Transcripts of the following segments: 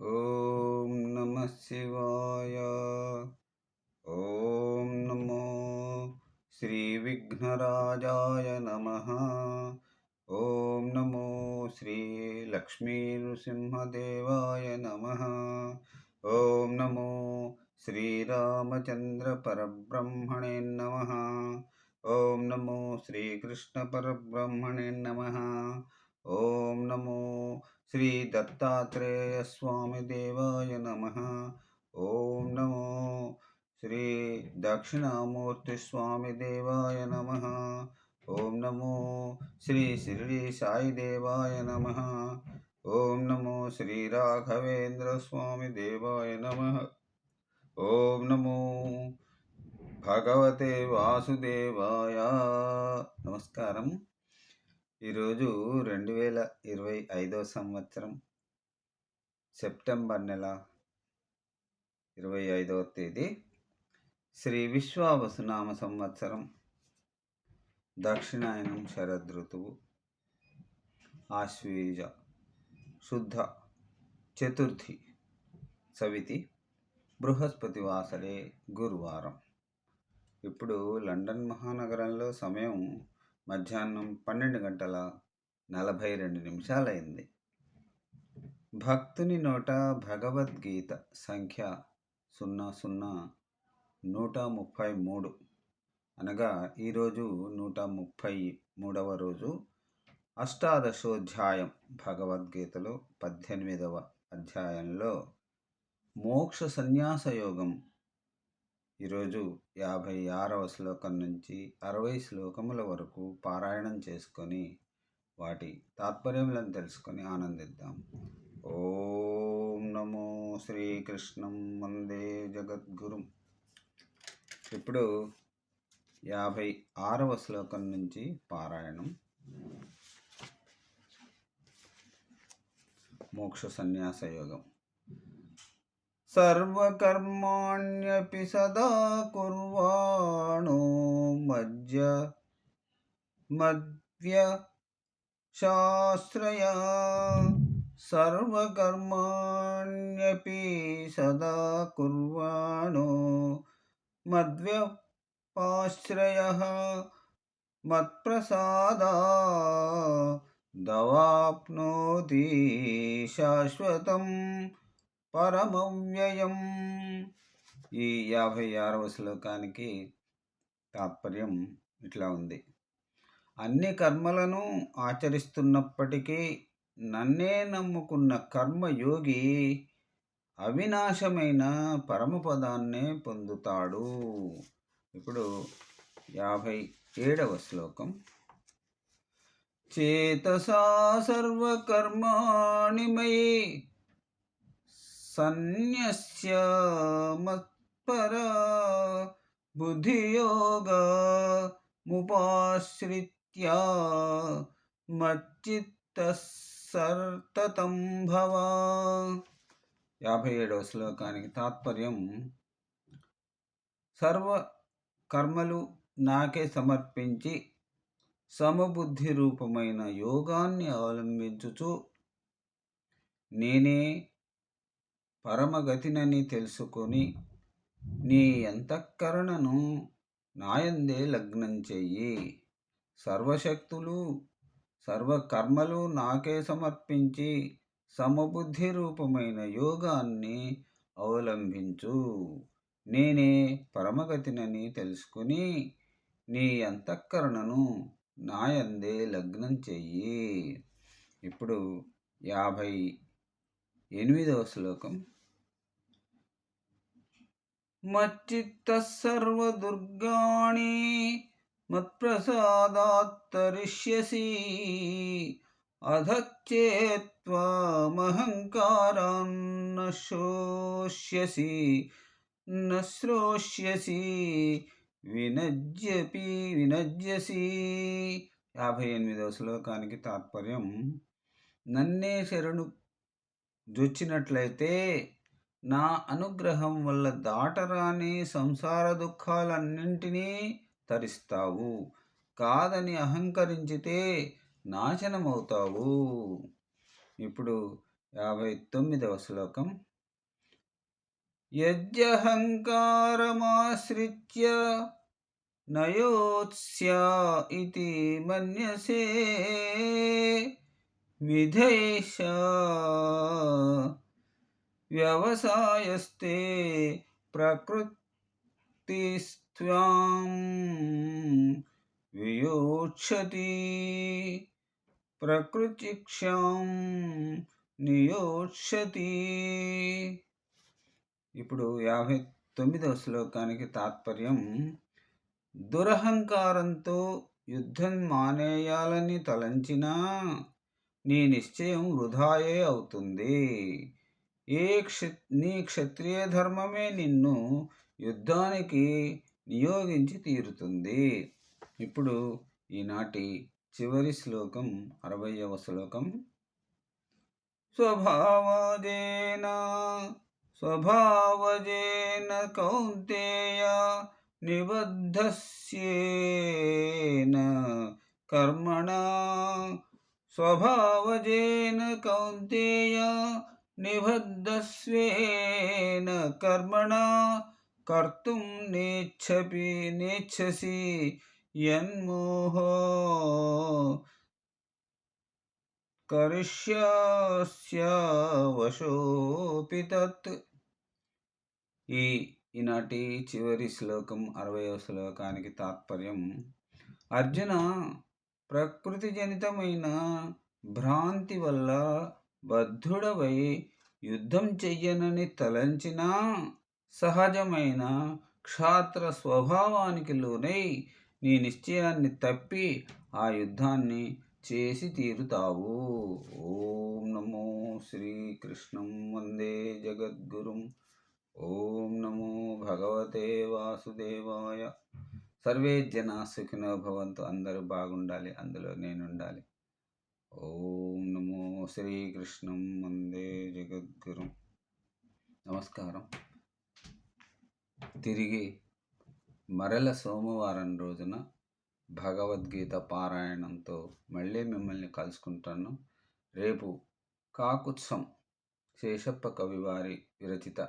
ఓం నమ శివాయ. ఓం నమో శ్రీ విఘ్నరాజాయ నమ. ఓం నమో శ్రీ లక్ష్మీ నృసింహదేవాయ నమ. ఓం నమో శ్రీరామచంద్ర పరబ్రహ్మణే నమ. ఓం నమో శ్రీకృష్ణ పరబ్రహ్మణే నమ. ఓం నమో శ్రీ దత్తాత్రేయ స్వామి దేవాయ నమ. ఓం నమో శ్రీ దక్షిణామూర్తి స్వామి దేవాయ నమ. ఓం నమో శ్రీ షిరిడి సాయి దేవాయ నమ. ఓం నమో శ్రీ రాఘవేంద్ర స్వామి దేవాయ నమ. ఓం నమో భగవతే వాసుదేవాయ. నమస్కారం. ఈరోజు రెండు వేల ఇరవై ఐదో సంవత్సరం సెప్టెంబర్ నెల ఇరవై ఐదవ తేదీ. శ్రీ విశ్వావసునామ సంవత్సరం. దక్షిణాయనం శరదృతువు ఆశ్వీజ శుద్ధ చతుర్థి సవితి. బృహస్పతి వాసరే గురువారం. ఇప్పుడు లండన్ మహానగరంలో సమయం మధ్యాహ్నం పన్నెండు గంటల నలభై రెండు నిమిషాలైంది. భక్తుని నోట భగవద్గీత సంఖ్య సున్నా సున్నా నూట ముప్పై మూడు. అనగా ఈరోజు నూట ముప్పై మూడవ రోజు అష్టాదశోధ్యాయం భగవద్గీతలో పద్దెనిమిదవ అధ్యాయంలో మోక్ష సన్యాస యోగం ఈరోజు యాభై ఆరవ శ్లోకం నుంచి అరవై శ్లోకముల వరకు పారాయణం చేసుకొని వాటి తాత్పర్యములను తెలుసుకొని ఆనందిద్దాం. ఓం నమో శ్రీకృష్ణం వందే జగద్గురు. ఇప్పుడు యాభై ఆరవ శ్లోకం నుంచి పారాయణం. మోక్ష సన్యాస యోగం सर्वकर्माण्यपि सदा कुर्वाणो मज्य मद्व्यशास्त्रया। सर्वकर्माण्यपि सदा कुर्वाणो मद्व्यपाश्रयः। मत्प्रसादा दवाप्नोति शाश्वतम्। పరమవ్యయం ఈ యాభై ఆరవ శ్లోకానికి తాత్పర్యం ఇట్లా ఉంది. అన్ని కర్మలను ఆచరిస్తున్నప్పటికీ నన్నే నమ్ముకున్న కర్మయోగి అవినాశమైన పరమపదాన్నే పొందుతాడు. ఇప్పుడు యాభై ఏడవ శ్లోకం. చేతసా సర్వకర్మాణి మయి సన్యస్య మత్పరా బుద్ధియోగ ముపాశ్రిత్య మచ్చిత్త సర్తతం భవ యాభై ఏడవ శ్లోకానికి తాత్పర్యం సర్వ కర్మలు నాకే సమర్పించి సమబుద్ధి రూపమైన యోగాన్ని అవలంబించుచు నేనే పరమగతినని తెలుసుకొని నీ అంతఃకరణను నాయందే లగ్నం చెయ్యి. సర్వశక్తులు సర్వకర్మలు నాకే సమర్పించి సమబుద్ధి రూపమైన యోగాన్ని అవలంబించు నేనే పరమగతినని తెలుసుకుని నీ అంతఃకరణను నాయందే లగ్నం చెయ్యి. ఇప్పుడు యాభై ఎనిమిదవ శ్లోకం. మచ్చిత్తసర్వదుర్గాణి మత్ప్రసాదాత్తరిష్యసి అధచ్చేత్వామహంకారాన్న శోష్యసి న వినజ్యపి వినజ్యసి యాభై ఎనిమిదవ శ్లోకానికి తాత్పర్యం నన్నే శరణు జొచ్చినట్లయితే నా అనుగ్రహం వల్ల దాటరాని సంసార దుఃఖాలన్నింటినీ తరిస్తావు. కాదని అహంకరించితే నాశనమవుతావు. ఇప్పుడు యాభై తొమ్మిదవ శ్లోకం. యజ్జహంకారమాశ్రిత్య నయోత్స్యా ఇది మన్యసే మిథైష వ్యవసాయస్తే ప్రకృతిస్త్వాం వియోక్షతి ప్రకృతిక్షాం నియోక్షతి ఇప్పుడు యాభై తొమ్మిదవ శ్లోకానికి తాత్పర్యం. దురహంకారంతో యుద్ధం మానేయాలని తలంచినా నీ నిశ్చయం వృధాయే అవుతుంది. ఏ క్ష నీ క్షత్రియ ధర్మమే నిన్ను యుద్ధానికి నియోగించి తీరుతుంది. ఇప్పుడు ఈనాటి చివరి శ్లోకం అరవయవ శ్లోకం. స్వభావజేన స్వభావజేన కౌంతేయ నిబద్ధస్యేన కర్మణ. స్వభావజేన కౌంతేయ నిబద్ధస్వేన కర్మణ కర్తుం నేచ్చపి నేచ్చసి యన్మోహో కరిష్యస్య తత్ ఈ ఈనాటి చివరి శ్లోకం అరవయవ శ్లోకానికి తాత్పర్యం అర్జున ప్రకృతి జనితమైన భ్రాంతి వల్ల బద్ధుడవై యుద్ధం చెయ్యనని తలంచినా సహజమైన క్షాత్ర స్వభావానికి లోనై నీ నిశ్చయాన్ని తప్పి ఆ యుద్ధాన్ని చేసి తీరుతావు. ఓం నమో శ్రీకృష్ణం వందే జగద్గురుం. ఓం నమో భగవతే వాసుదేవాయ. సర్వే జనా సుఖినో భవంతు. అందరూ బాగుండాలి. అందులో నేనుండాలి. ఓం నమో శ్రీకృష్ణం వందే జగద్గురు. నమస్కారం. తిరిగి మరల సోమవారం రోజున భగవద్గీత పారాయణంతో మళ్ళీ మిమ్మల్ని కలుసుకుంటాను. రేపు కాకుత్సం శేషప్ప కవివారి విరచిత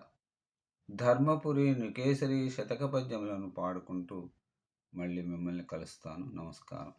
ధర్మపురి నికేసరి శతక పద్యములను పాడుకుంటూ మళ్ళీ మిమ్మల్ని కలుస్తాను. నమస్కారం.